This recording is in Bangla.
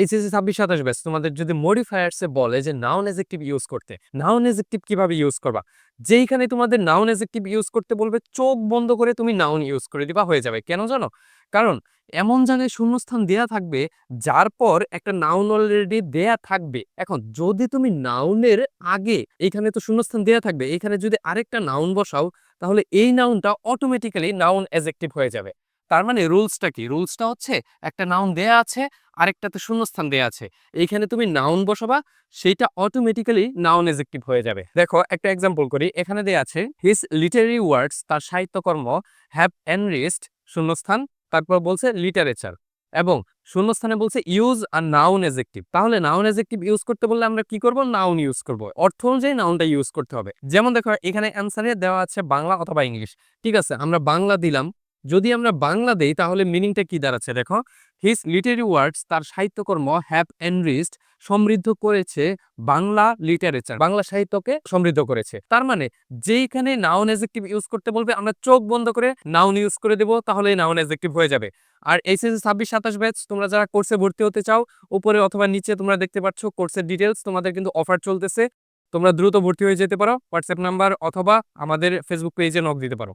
এইচএসসি ছাব্বিশ সাতাশ ব্যাচ, তোমাদের যদি মডিফায়ার্সে বলে যে নাউন এজেক্টিভ ইউজ করতে নাউন এজেক্টিভ কীভাবে ইউজ করবা? যেইখানে তোমাদের নাউন এজেক্টিভ ইউজ করতে বলবে, চোখ বন্ধ করে তুমি নাউন ইউজ করে দিবা, হয়ে যাবে। কেন জানো? কারণ এমন জায়গায় শূন্যস্থান দেয়া থাকবে, যার পর একটা নাউন অলরেডি দেয়া থাকবে। এখন যদি তুমি নাউনের আগে এখানে তো শূন্যস্থান দেয়া থাকবে এখানে যদি আরেকটা নাউন বসাও, তাহলে এই নাউনটা অটোমেটিক্যালি নাউন এজেক্টিভ হয়ে যাবে। তার মানে রুলসটা কি? রুলসটা হচ্ছে একটা নাউন দেয়া আছে, আরেকটাতে শূন্যস্থান দেয়া আছে। এইখানে তুমি নাউন বসাবা, সেইটা অটোমেটিক্যালি নাউন এজেক্টিভ হয়ে যাবে। দেখো, একটা এক্সাম্পল করি। এখানে দেয়া আছে হিজ লিটারি ওয়ার্ডস তার সাহিত্যকর্ম হ্যাভ এনরিস্ট শূন্যস্থান, তারপর বলছে লিটারেচার এবং শূন্যস্থানে বলছে ইউজ আর নাউন এজেক্টিভ তাহলে নাউন এজেক্টিভ ইউজ করতে বললে আমরা কি করব? নাউন ইউজ করব। অর্থ অনুযায়ী নাউনটা ইউজ করতে হবে। যেমন দেখো, এখানে অ্যান্সারে দেওয়া আছে বাংলা অথবা ইংলিশ। ঠিক আছে, আমরা বাংলা দিলাম যদি আমরা বাংলা দেই, তাহলে মিনিংটা কি দাঁড়াচ্ছে? দেখো হিস লিটারি ওয়ার্ডস তার সাহিত্যকর্ম হ্যাভ এনরিস্ট সমৃদ্ধ করেছে বাংলা লিটারেচার বাংলা সাহিত্যকে সমৃদ্ধ করেছে। তার মানে যেইখানে নাউন এজেক্টিভ ইউজ করতে বলবে, আমরা চোখ বন্ধ করে নাউন ইউজ করে দেবো তাহলে নাউন এজেক্টিভ হয়ে যাবে। আর এইচএসসি ছাব্বিশ, সাতাশ ব্যাচ তোমরা যারা কোর্সে ভর্তি হতে চাও, উপরে অথবা নিচে তোমরা দেখতে পাচ্ছ কোর্সের ডিটেলস তোমাদের কিন্তু অফার চলতেছে। তোমরা দ্রুত ভর্তি হয়ে যেতে পারো হোয়াটসঅ্যাপ নাম্বার অথবা আমাদের ফেসবুক পেজে নক দিতে পারো।